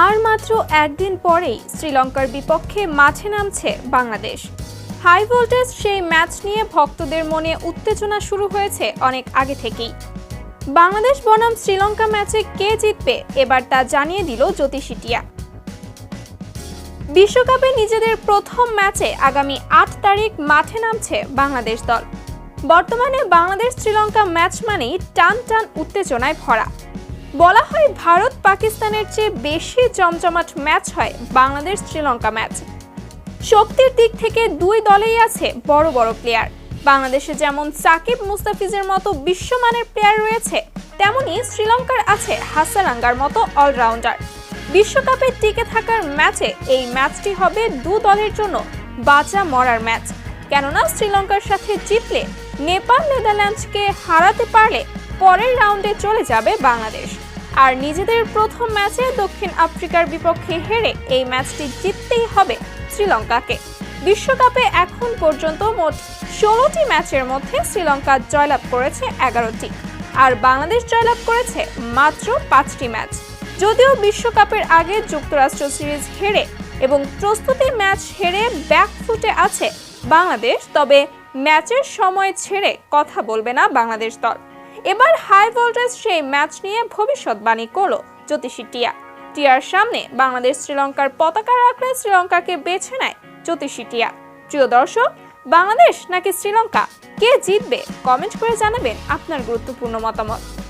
আর মাত্র একদিন পরেই শ্রীলঙ্কার বিপক্ষে মাঠে নামছে বাংলাদেশ। হাই ভোল্টেজ সেই ম্যাচ নিয়ে ভক্তদের মনে উত্তেজনা শুরু হয়েছে অনেক আগে থেকেই। বাংলাদেশ বনাম শ্রীলঙ্কা ম্যাচে কে জিতবে এবার তা জানিয়ে দিল জ্যোতিষিটিয়া বিশ্বকাপে নিজেদের প্রথম ম্যাচে আগামী আট তারিখ মাঠে নামছে বাংলাদেশ দল। বর্তমানে বাংলাদেশ শ্রীলঙ্কা ম্যাচ মানেই টান টান উত্তেজনায় ভরা। বলা হয় ভারত পাকিস্তানের চেয়ে বেশি জমজমাট ম্যাচ হয় বাংলাদেশ শ্রীলঙ্কা ম্যাচ। শক্তির দিক থেকে দুই দলেই আছে বড় বড় প্লেয়ার বাংলাদেশে যেমন সাকিব মুস্তাফিজের মতো বিশ্বমানের প্লেয়ার রয়েছে, তেমনি শ্রীলঙ্কার আছে হাসারাঙ্গার মতো অলরাউন্ডার বিশ্বকাপে টিকে থাকার ম্যাচে এই ম্যাচটি হবে দু দলের জন্য বাঁচা মরার ম্যাচ। কেননা শ্রীলঙ্কার সাথে জিতলে নেপাল, নেদারল্যান্ডসকে হারাতে পারলে পরের রাউন্ডে চলে যাবে বাংলাদেশ। আর নিজেদের প্রথম ম্যাচে দক্ষিণ আফ্রিকার বিপক্ষে হেরে এই ম্যাচটি জিততেই হবে শ্রীলঙ্কাকে। বিশ্বকাপে এখন পর্যন্ত মোট ষোলোটি ম্যাচের মধ্যে শ্রীলঙ্কা জয়লাভ করেছে এগারোটি। আর বাংলাদেশ জয়লাভ করেছে মাত্র পাঁচটি ম্যাচ। যদিও বিশ্বকাপের আগে যুক্তরাষ্ট্র সিরিজ হেরে এবং প্রস্তুতি ম্যাচ হেরে ব্যাকফুটে আছে বাংলাদেশ, তবে ম্যাচের সময় ছেড়ে কথা বলবে না বাংলাদেশ দল। এবার হাই ভোল্টেজ সেই ম্যাচ নিয়ে ভবিষ্যৎবাণী করল জ্যোতিষী টিয়া। টিয়ার সামনে বাংলাদেশ শ্রীলঙ্কার পতাকা রাখলে শ্রীলঙ্কাকে বেছে নেয় জ্যোতিষী টিয়া। প্রিয় দর্শক, বাংলাদেশ নাকি শ্রীলঙ্কা? কে জিতবে? কমেন্ট করে জানাবেন আপনার গুরুত্বপূর্ণ মতামত।